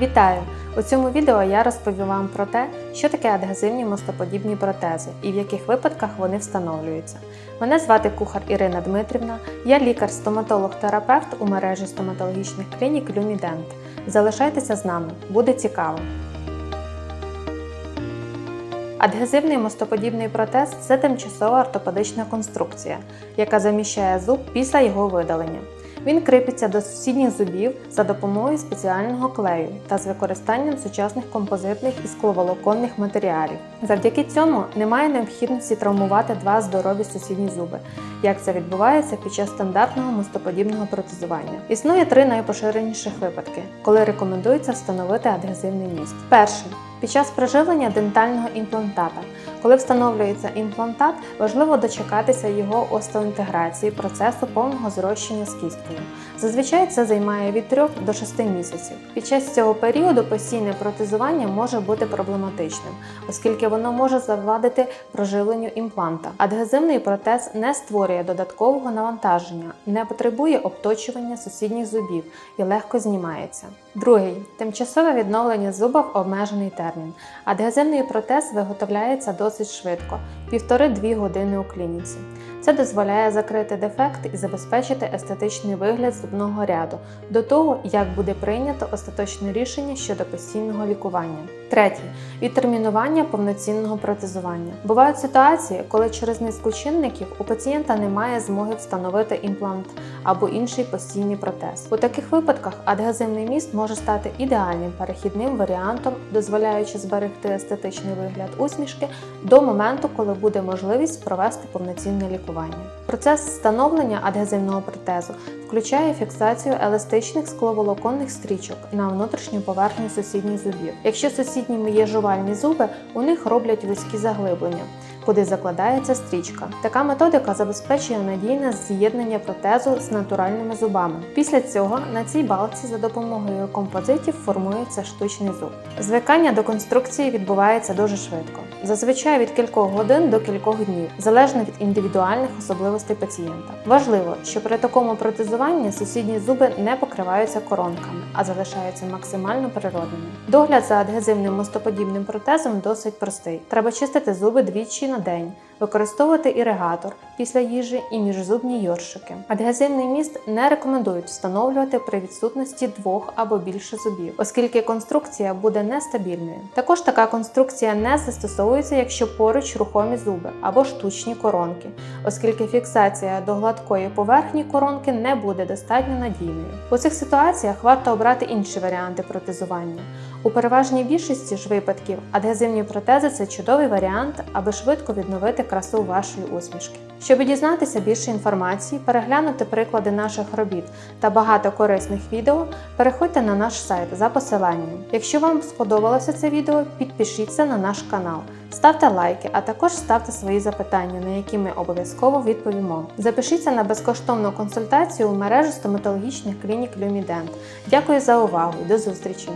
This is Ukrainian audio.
Вітаю! У цьому відео я розповім вам про те, що таке адгезивні мостоподібні протези і в яких випадках вони встановлюються. Мене звати кухар Ірина Дмитрівна, я лікар-стоматолог-терапевт у мережі стоматологічних клінік Люмідент. Залишайтеся з нами, буде цікаво. Адгезивний мостоподібний протез це тимчасова ортопедична конструкція, яка заміщає зуб після його видалення. Він кріпиться до сусідніх зубів за допомогою спеціального клею та з використанням сучасних композитних і скловолоконних матеріалів. Завдяки цьому немає необхідності травмувати два здорові сусідні зуби, як це відбувається під час стандартного мостоподібного протезування. Існує три найпоширеніших випадки, коли рекомендується встановити адгезивний міст. Перший під час приживлення дентального імплантата. Коли встановлюється імплантат, важливо дочекатися його остеоінтеграції процесу повного зрощення з кісткою. Зазвичай це займає від 3 до 6 місяців. Під час цього періоду постійне протезування може бути проблематичним, оскільки воно може завадити проживленню імпланта. Адгезивний протез не створює додаткового навантаження, не потребує обточування сусідніх зубів і легко знімається. Другий тимчасове відновлення зуба в обмежений термін. Адгезивний протез виготовляється досить швидко 1,5-2 години у клініці. Це дозволяє закрити дефект і забезпечити естетичний вигляд зубного ряду до того, як буде прийнято остаточне рішення щодо постійного лікування. Третє відтермінування повноцінного протезування. Бувають ситуації, коли через низку чинників у пацієнта немає змоги встановити імплант або інший постійний протез. У таких випадках адгезивний міст може стати ідеальним перехідним варіантом, дозволяючи зберегти естетичний вигляд усмішки до моменту, коли буде можливість провести повноцінне лікування. Процес встановлення адгезивного протезу включає фіксацію еластичних скловолоконних стрічок на внутрішню поверхню сусідніх зубів. Якщо сусідніми є жувальні зуби, у них роблять вузькі заглиблення. Куди закладається стрічка. Така методика забезпечує надійне з'єднання протезу з натуральними зубами. Після цього на цій балці за допомогою композитів формується штучний зуб. Звикання до конструкції відбувається дуже швидко, зазвичай від кількох годин до кількох днів, залежно від індивідуальних особливостей пацієнта. Важливо, що при такому протезуванні сусідні зуби не покриваються коронками, а залишаються максимально природними. Догляд за адгезивним мостоподібним протезом досить простий. Треба чистити зуби двічі на день, використовувати іригатор після їжі і міжзубні йоршики. Адгезивний міст не рекомендують встановлювати при відсутності двох або більше зубів, оскільки конструкція буде нестабільною. Також така конструкція не застосовується, якщо поруч рухомі зуби або штучні коронки, оскільки фіксація до гладкої поверхні коронки не буде достатньо надійною. У цих ситуаціях варто обрати інші варіанти протезування. У переважній більшості ж випадків адгезивні протези це чудовий варіант, аби швидко відновити красу вашої усмішки. Щоб дізнатися більше інформації, переглянути приклади наших робіт та багато корисних відео, переходьте на наш сайт за посиланням. Якщо вам сподобалося це відео, підпишіться на наш канал, ставте лайки, а також ставте свої запитання, на які ми обов'язково відповімо. Запишіться на безкоштовну консультацію у мережу стоматологічних клінік Люмідент. Дякую за увагу до зустрічі!